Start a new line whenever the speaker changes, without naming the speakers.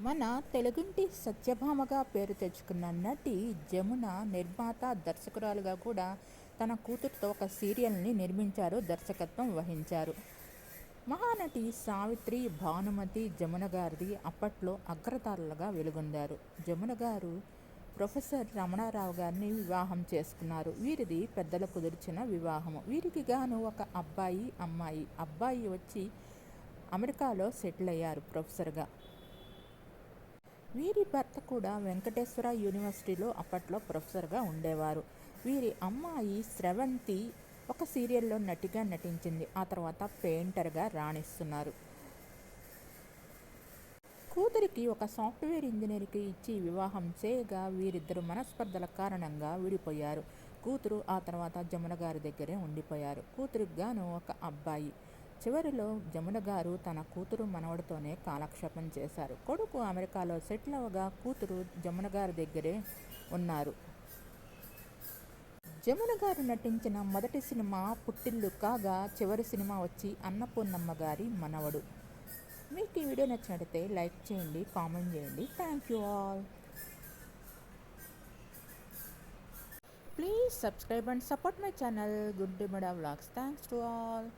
మన తెలుగుంటి సత్యభామగా పేరు తెచ్చుకున్న నటి జమున నిర్మాత దర్శకురాలుగా కూడా తన కూతురుతో ఒక సీరియల్ని నిర్మించారు దర్శకత్వం వహించారు. మహానటి సావిత్రి భానుమతి జమున గారిది అప్పట్లో అగ్రతారులుగా వెలుగొందారు. జమున గారు ప్రొఫెసర్ రమణారావు గారిని వివాహం చేసుకున్నారు. వీరిది పెద్దలు కుదిర్చిన వివాహము. వీరికి గాను ఒక అబ్బాయి అమ్మాయి. అబ్బాయి వచ్చి అమెరికాలో సెటిల్ అయ్యారు ప్రొఫెసర్గా. వీరి భర్త కూడా వెంకటేశ్వర యూనివర్సిటీలో అప్పట్లో ప్రొఫెసర్గా ఉండేవారు. వీరి అమ్మాయి స్రవంతి ఒక సీరియల్లో నటిగా నటించింది. ఆ తర్వాత పెయింటర్గా రాణిస్తున్నారు. కూతురికి ఒక సాఫ్ట్వేర్ ఇంజనీర్కి ఇచ్చి వివాహం చేయగా వీరిద్దరు మనస్పర్ధల కారణంగా విడిపోయారు. కూతురు ఆ తర్వాత జమున గారి దగ్గరే ఉండిపోయారు. కూతురికి గాను ఒక అబ్బాయి. చివరిలో జమున గారు తన కూతురు మనవడితోనే కాలక్షేపం చేశారు. కొడుకు అమెరికాలో సెటిల్ అవ్వగా కూతురు జమున గారి దగ్గరే ఉన్నారు. జమున గారు నటించిన మొదటి సినిమా పుట్టిల్లు కాగా చివరి సినిమా వచ్చి అన్నపూర్ణమ్మ గారి మనవడు. మీకు ఈ వీడియో నచ్చినట్లయితే లైక్ చేయండి కామెంట్ చేయండి. Thank you all. Please subscribe and support my channel good డిమడా vlogs. Thanks to all.